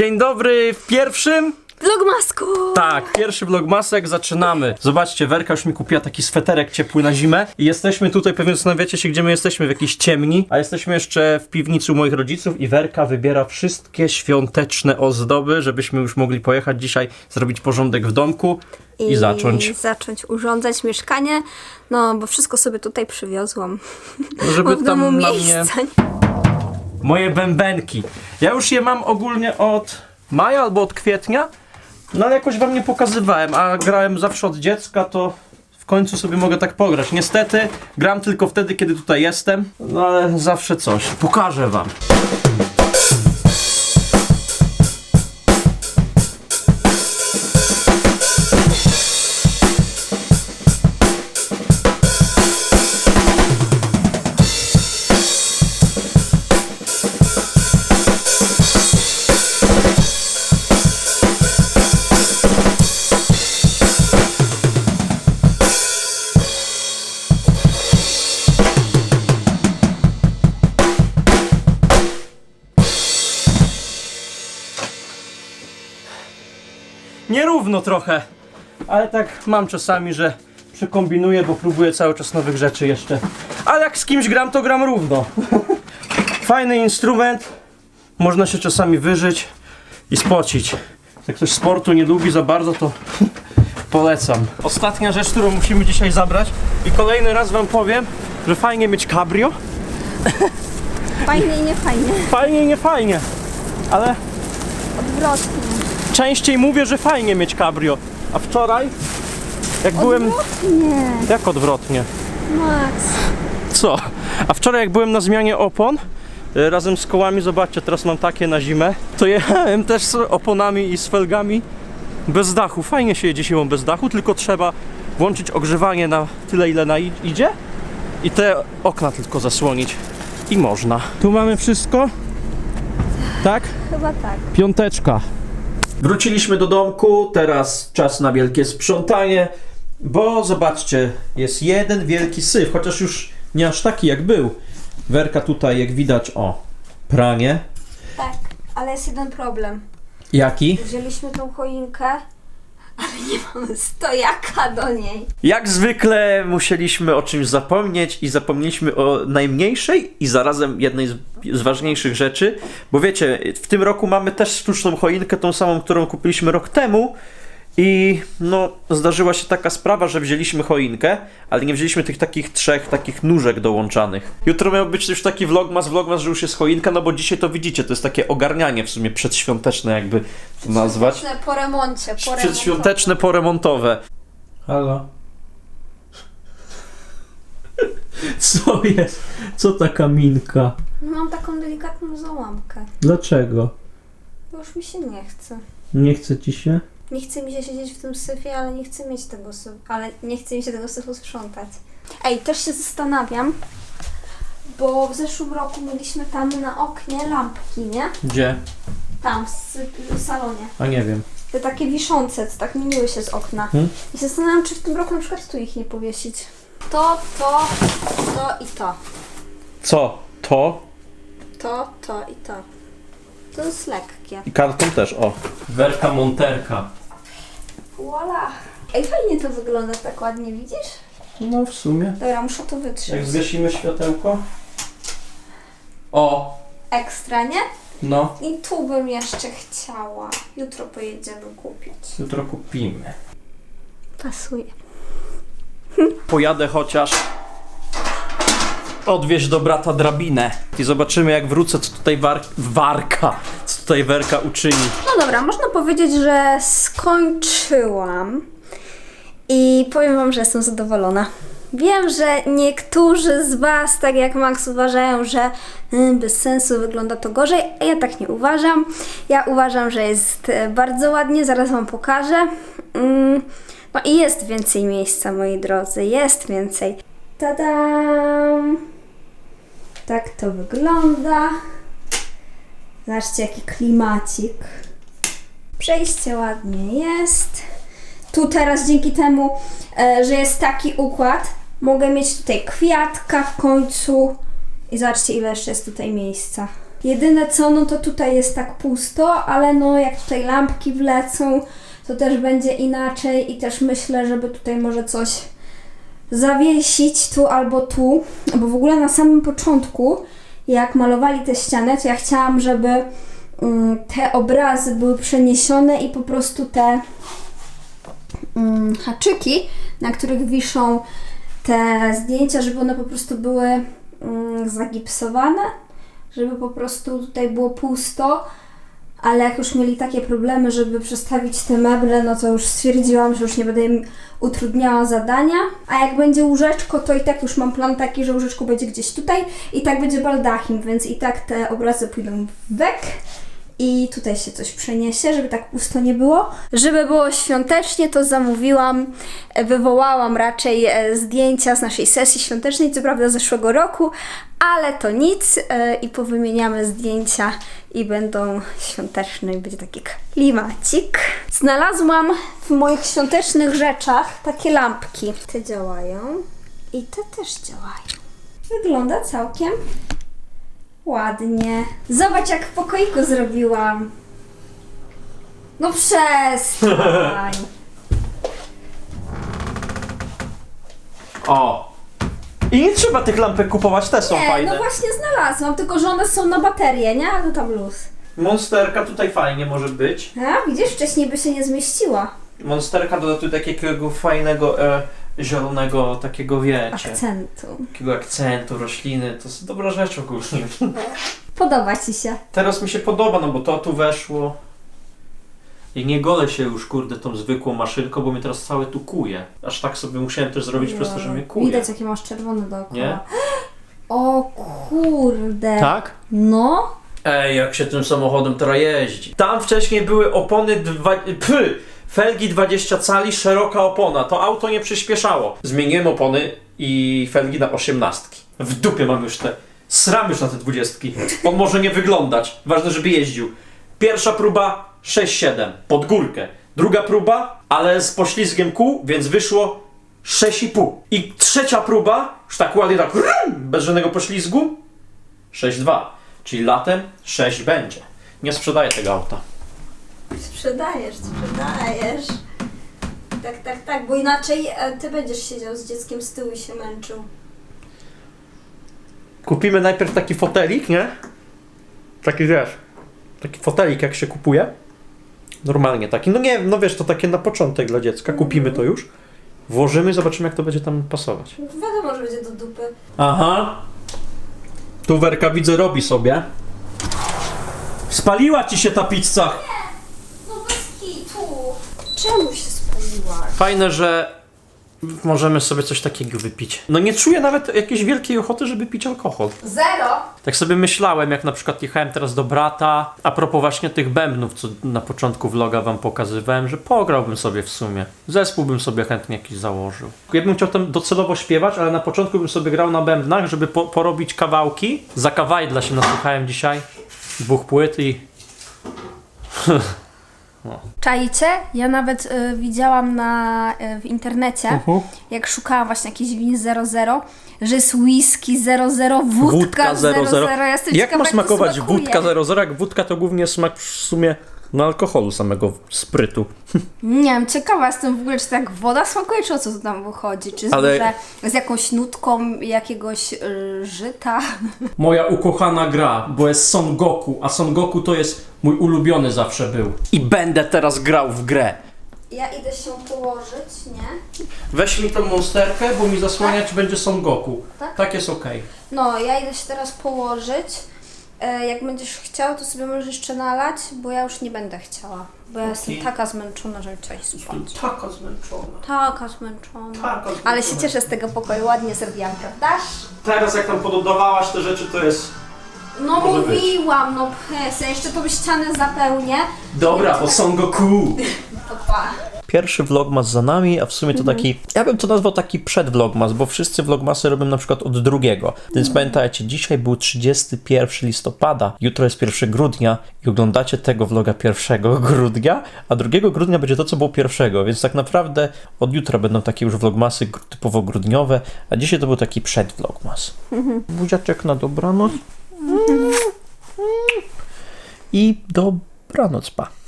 Dzień dobry w pierwszym? Vlogmasku! Tak, pierwszy vlogmasek, zaczynamy. Zobaczcie, Werka już mi kupiła taki sweterek ciepły na zimę i jesteśmy tutaj, pewnie zastanawiacie się, gdzie my jesteśmy, w jakiejś ciemni, a jesteśmy jeszcze w piwnicy u moich rodziców i Werka wybiera wszystkie świąteczne ozdoby, żebyśmy już mogli pojechać dzisiaj, zrobić porządek w domku i, zacząć. zacząć urządzać mieszkanie, no bo wszystko sobie tutaj przywiozłam. Żeby Bo w domu miejsca nie Moje bębenki. Ja już je mam ogólnie od maja albo od kwietnia, no ale jakoś wam nie pokazywałem, a grałem zawsze od dziecka, to w końcu sobie mogę tak pograć. Niestety gram tylko wtedy, kiedy tutaj jestem, no ale zawsze coś. Pokażę wam. Nierówno trochę, ale tak mam czasami, że przekombinuję, bo próbuję cały czas nowych rzeczy jeszcze. Ale jak z kimś gram, to gram równo. Fajny instrument, można się czasami wyżyć i spocić. Jak ktoś sportu nie lubi za bardzo, to polecam. Ostatnia rzecz, którą musimy dzisiaj zabrać i kolejny raz wam powiem, że fajnie mieć cabrio. Fajnie i nie fajnie. Fajnie i nie fajnie, ale Odwrotnie. Częściej mówię, że fajnie mieć cabrio. A wczoraj, jak byłem... Odwrotnie. Jak odwrotnie? Max. Co? A wczoraj jak byłem na zmianie opon e, razem z kołami, zobaczcie, teraz mam takie na zimę, to jechałem też z oponami i z felgami bez dachu. Fajnie się jedzie siłą bez dachu, tylko trzeba włączyć ogrzewanie na tyle, ile na i- idzie i te okna tylko zasłonić. I można. Tu mamy wszystko. Tak? Chyba tak. Piąteczka. Wróciliśmy do domku, teraz czas na wielkie sprzątanie, bo zobaczcie, jest jeden wielki syf, chociaż już nie aż taki jak był. Werka tutaj, jak widać, o, pranie. Tak, ale jest jeden problem. Jaki? Wzięliśmy tą choinkę, ale nie mamy stojaka do niej. Jak zwykle musieliśmy o czymś zapomnieć i zapomnieliśmy o najmniejszej i zarazem jednej z, z ważniejszych rzeczy, bo wiecie, w tym roku mamy też sztuczną choinkę, tą samą, którą kupiliśmy rok temu i no zdarzyła się taka sprawa, że wzięliśmy choinkę, ale nie wzięliśmy tych takich trzech takich nóżek dołączanych. Jutro miał być już taki vlogmas, vlogmas, że już jest choinka, no bo dzisiaj to widzicie, to jest takie ogarnianie w sumie przedświąteczne jakby to nazwać. Po remoncie, po remoncie. Przedświąteczne, poremontowe. Halo? Co jest? Co taka minka? Mam taką delikatną załamkę. Dlaczego? Bo już mi się nie chce. Nie chce ci się? Nie chce mi się siedzieć w tym syfie, ale nie chcę mieć tego syfu, ale nie chce mi się tego syfu sprzątać. Ej, też się zastanawiam, bo w zeszłym roku mieliśmy tam na oknie lampki, nie? Gdzie? Tam, w, w salonie. A nie wiem. Te takie wiszące, co tak mieniły się z okna. Hmm? I się zastanawiam, czy w tym roku na przykład tu ich nie powiesić. To, to, to i to. Co? To? To, to i to. To jest lekkie. I karton też, o. Werka Monterka. Voila! Ej, fajnie to wygląda tak ładnie, widzisz? No w sumie. Dobra, muszę to wytrzeć. Jak zgasimy światełko? O! Ekstra, nie? No. I tu bym jeszcze chciała. Jutro pojedziemy kupić. Jutro kupimy. Pasuje. Pojadę chociaż odwieźć do brata drabinę. I zobaczymy jak wrócę, co tutaj war warka, co tutaj Werka uczyni. No dobra, można powiedzieć, że skończyłam. I powiem Wam, że jestem zadowolona. Wiem, że niektórzy z Was, tak jak Max, uważają, że y, bez sensu wygląda to gorzej, a ja tak nie uważam. Ja uważam, że jest e, bardzo ładnie, zaraz Wam pokażę. Mm, No i jest więcej miejsca, moi drodzy, jest więcej. Tadam! Tak to wygląda. Zobaczcie, jaki klimacik. Przejście ładnie jest. Tu teraz dzięki temu, e, że jest taki układ, mogę mieć tutaj kwiatka w końcu. I zobaczcie, ile jeszcze jest tutaj miejsca. Jedyne co, no to tutaj jest tak pusto, ale no jak tutaj lampki wlecą, to też będzie inaczej i też myślę, żeby tutaj może coś zawiesić tu albo tu, bo w ogóle na samym początku, jak malowali te ściany, to ja chciałam, żeby mm, te obrazy były przeniesione i po prostu te mm, haczyki, na których wiszą te zdjęcia, żeby one po prostu były mm, zagipsowane, żeby po prostu tutaj było pusto, ale jak już mieli takie problemy, żeby przestawić te meble, no to już stwierdziłam, że już nie będę im utrudniała zadania, a jak będzie łóżeczko, to i tak już mam plan taki, że łóżeczko będzie gdzieś tutaj i tak będzie baldachim, więc i tak te obrazy pójdą w bek i tutaj się coś przeniesie, żeby tak pusto nie było. Żeby było świątecznie, to zamówiłam, e, wywołałam raczej e, zdjęcia z naszej sesji świątecznej, co prawda zeszłego roku, ale to nic e, i powymieniamy zdjęcia i będą świąteczne i będzie taki klimacik. Znalazłam w moich świątecznych rzeczach takie lampki. Te działają i te też działają. Wygląda całkiem ładnie. Zobacz, jak w pokoiku zrobiłam. No przestań. O! I nie trzeba tych lampek kupować, te są Nie, fajne. no właśnie znalazłam, tylko że one są na baterię, nie? Ale tam luz. Monsterka tutaj fajnie może być. A, widzisz, wcześniej by się nie zmieściła. Monsterka dodatuje takiego fajnego, e, zielonego, takiego wiecie, Akcentu. takiego akcentu, rośliny. To jest dobra rzecz ogólnie. Podoba Ci się. Teraz mi się podoba, no bo to tu weszło. I nie golę się już, kurde, tą zwykłą maszynką, bo mnie teraz całe tu kuje. Aż tak sobie musiałem też zrobić przez to, że mnie kuje. Widać, jakie masz czerwone dookoła. Nie? O kurde. Tak? No. Ej, jak się tym samochodem teraz jeździ. Tam wcześniej były opony dwa... Py! Felgi 20 cali, szeroka opona. To auto nie przyspieszało. Zmieniłem opony i felgi na 18. W dupie mam już te. Sram już na te 20. On może nie wyglądać. Ważne, żeby jeździł. Pierwsza próba 6,7 pod górkę. Druga próba, ale z poślizgiem kół, więc wyszło 6,5. I trzecia próba, już tak ładnie tak bez żadnego poślizgu, 6,2. Czyli latem 6 będzie. Nie sprzedaję tego auta. Sprzedajesz, sprzedajesz. Tak, tak, tak, bo inaczej e, ty będziesz siedział z dzieckiem z tyłu i się męczył. Kupimy najpierw taki fotelik, nie? Taki wiesz, taki fotelik jak się kupuje. Normalnie taki. No nie, no wiesz, to takie na początek dla dziecka. Kupimy to już. Włożymy i zobaczymy jak to będzie tam pasować. Wiadomo, że będzie do dupy. Aha. Tu Werka widzę robi sobie. Spaliła ci się ta pizza. Czemu się spaliłaś? Fajne, że możemy sobie coś takiego wypić. No nie czuję nawet jakiejś wielkiej ochoty, żeby pić alkohol. Zero. Tak sobie myślałem, jak na przykład jechałem teraz do brata, a propos właśnie tych bębnów, co na początku vloga wam pokazywałem, że pograłbym sobie w sumie. Zespół bym sobie chętnie jakiś założył. Ja bym chciał tam docelowo śpiewać, ale na początku bym sobie grał na bębnach, żeby po, porobić kawałki. Za kawajdla się nasłuchałem dzisiaj. Dwóch płyt i... Czajcie? Ja nawet y, widziałam na, y, w internecie, jak szukałam właśnie jakiś win 00, że jest whisky 00, wódka, 00. Ja jestem Jak ciekawa, ma to smakować smakuje. wódka 00, jak wódka to głównie smak w sumie no alkoholu samego sprytu. Nie wiem, ciekawa jestem w ogóle, czy tak woda smakuje, czy o co to tam wychodzi? Czy z, Ale- może z jakąś nutką jakiegoś y, żyta? Moja ukochana gra, bo jest Son Goku, a Son Goku to jest mój ulubiony zawsze był. I będę teraz grał w grę. Ja idę się położyć, nie? Weź mi tą monsterkę, bo mi zasłaniać będzie Son Goku. Tak? Tak jest okej. No, ja idę się teraz położyć. E, jak będziesz chciał, to sobie możesz jeszcze nalać, bo ja już nie będę chciała. Bo ja jestem taka zmęczona, że trzeba iść spać. Taka zmęczona. Taka zmęczona. Taka zmęczona. Ale się cieszę z tego pokoju, ładnie zrobiłam, prawda? Teraz jak tam pododawałaś te rzeczy, to jest... No Może być. mówiłam, no pes, ja jeszcze tą ścianę zapełnię. Dobra, bo Son Goku. To pa. Pierwszy vlogmas za nami, a w sumie to taki, ja bym to nazwał taki przedvlogmas, bo wszyscy vlogmasy robią na przykład od drugiego. Więc pamiętajcie, dzisiaj był 31 listopada, jutro jest 1 grudnia i oglądacie tego vloga 1 grudnia, a 2 grudnia będzie to, co było pierwszego, więc tak naprawdę od jutra będą takie już vlogmasy typowo grudniowe, a dzisiaj to był taki przedvlogmas. Buziaczek na dobranoc. i dobranoc, pa.